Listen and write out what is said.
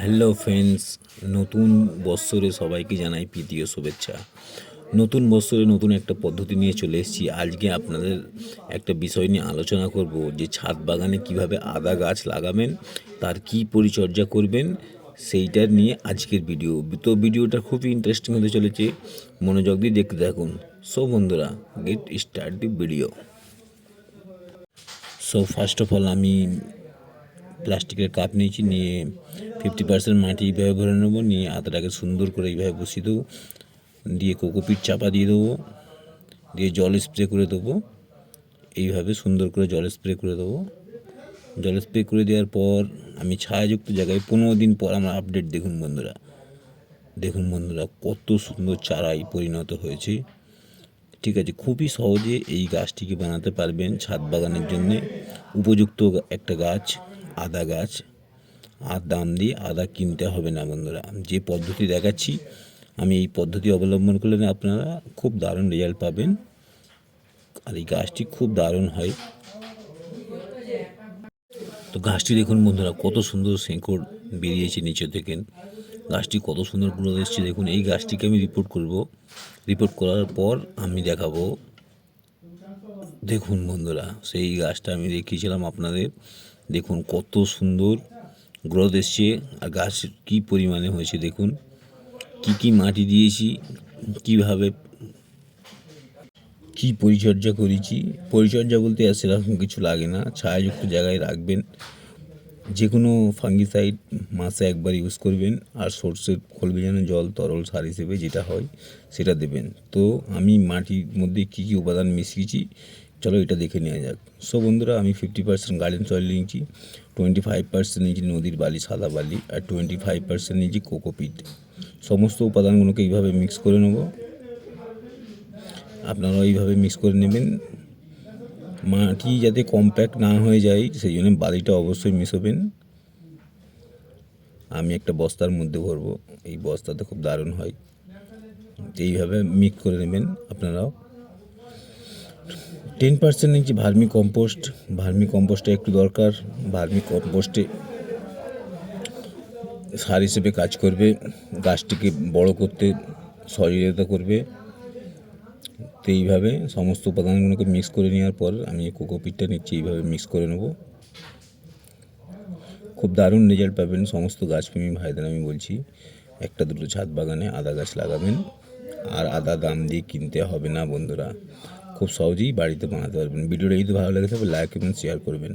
Hello friends নতুন বৎসরে সবাইকে জানাই প্রীতীয় শুভেচ্ছা। নতুন বৎসরে নতুন একটা পদ্ধতি নিয়ে চলে এসেছি। আজকে আপনাদের একটা বিষয় নিয়ে আলোচনা করব, যে ছাদ বাগানে কীভাবে আদা গাছ লাগাবেন, তার কি পরিচর্যা করবেন, সেইটার নিয়ে আজকের ভিডিও তো ভিডিওটা খুবই ইন্টারেস্টিং হতে চলেছে। মনোযোগ দিয়ে দেখতে থাকুন। সো বন্ধুরা get start the video so first of all আমি প্লাস্টিকের কাপ নিয়েছি, নিয়ে ফিফটি পার্সেন্ট মাটি এইভাবে ভরে নেব, নিয়ে আদাটাকে সুন্দর করে এইভাবে বসিয়ে দেবো, দিয়ে কোকোপিট চাপা দিয়ে দেবো, দিয়ে জল স্প্রে করে দেবো, এইভাবে সুন্দর করে জল স্প্রে করে দেবো। জল স্প্রে করে দেওয়ার পর আমি ছায়াযুক্ত জায়গায় পনেরো দিন পর আমার আপডেট দেখুন বন্ধুরা। দেখুন বন্ধুরা, কত সুন্দর চারাই পরিণত হয়েছে। ঠিক আছে, খুবই সহজে এই গাছটিকে বানাতে পারবেন ছাদ বাগানের জন্যে। উপযুক্ত একটা গাছ। আদা গাছ আর দাম দিয়ে আদা কিনতে হবে না বন্ধুরা। যে পদ্ধতি দেখাচ্ছি, আমি এই পদ্ধতি অবলম্বন করলে আপনারা খুব দারুণ রেজাল্ট পাবেন। আর এই গাছটি খুব দারুণ হয়। তো গাছটি দেখুন বন্ধুরা, কত সুন্দর শেঁকড় বেরিয়েছে নিচে থেকে। গাছটি কত সুন্দর গ্রোথ এসেছে। দেখুন, এই গাছটিকে আমি রিপোর্ট করব। রিপোর্ট করার পর আমি দেখাবো দেখুন বন্ধুরা, সেই গাছটা আমি দেখিয়েছিলাম আপনাদের। দেখুন কত সুন্দর গ্রোথ এসছে আর গাছ কী পরিমাণে হয়েছে দেখুন। কি কি মাটি দিয়েছি, কীভাবে কি পরিচর্যা করেছি। পরিচর্যা বলতে আর সেরকম কিছু লাগে না, ছায়াযুক্ত জায়গায় রাখবেন। যে কোনো ফাঙ্গিসাইড মাসে একবার ইউজ করবেন আর সর্ষের খোল জল, তরল সার হিসেবে যেটা হয় সেটা দেবেন। তো আমি মাটির মধ্যে কী কী উপাদান মিশিয়েছি, চলো এটা দেখে নেওয়া যাক। সো বন্ধুরা, আমি ফিফটি পার্সেন্ট গার্ডেন সয়েল নিয়েছি টোয়েন্টি ফাইভ পার্সেন্ট নিয়েছি নদীর বালি, সাদা বালি আর টোয়েন্টি ফাইভ পার্সেন্ট নিয়েছি কোকোপিট সমস্ত উপাদানগুলোকে এইভাবে মিক্স করে নেব। আপনারা এইভাবে মিক্স করে নেবেন। মাটি যাতে কম্প্যাক্ট না হয়ে যায়, সেই জন্য বালিটা অবশ্যই মিশোবেন। আমি একটা বস্তার মধ্যে ভরবো, এই বস্তাতে খুব দারুণ হয়। এইভাবে মিক্স করে নেবেন আপনারাও। টেন পার্সেন্ট নিচ্ছি ভার্মি কম্পোস্ট, ভার্মি কম্পোস্টটা একটু দরকার। ভার্মি কম্পোস্টে সার হিসেবে কাজ করবে, গাছটিকে বড় করতে সহযোগিতা করবে। তো এইভাবে, সমস্ত উপাদানগুলোকে মিক্স করে নেওয়ার পর আমি কোকোপিটটা নিচ্ছি, এইভাবে মিক্স করে নেব। খুব দারুণ রেজাল্ট পাবেন সমস্ত গাছপ্রেমী ভাইদের, আমি বলছি। একটা দুটো ছাদ বাগানে আদা গাছ লাগাবেন, আর আদা দাম দিয়ে কিনতে হবে না বন্ধুরা। খুব সহজেই বাড়িতে বানাতে পারবেন। ভিডিওটা যদি ভালো লাগে তবে লাইক এবং শেয়ার করবেন।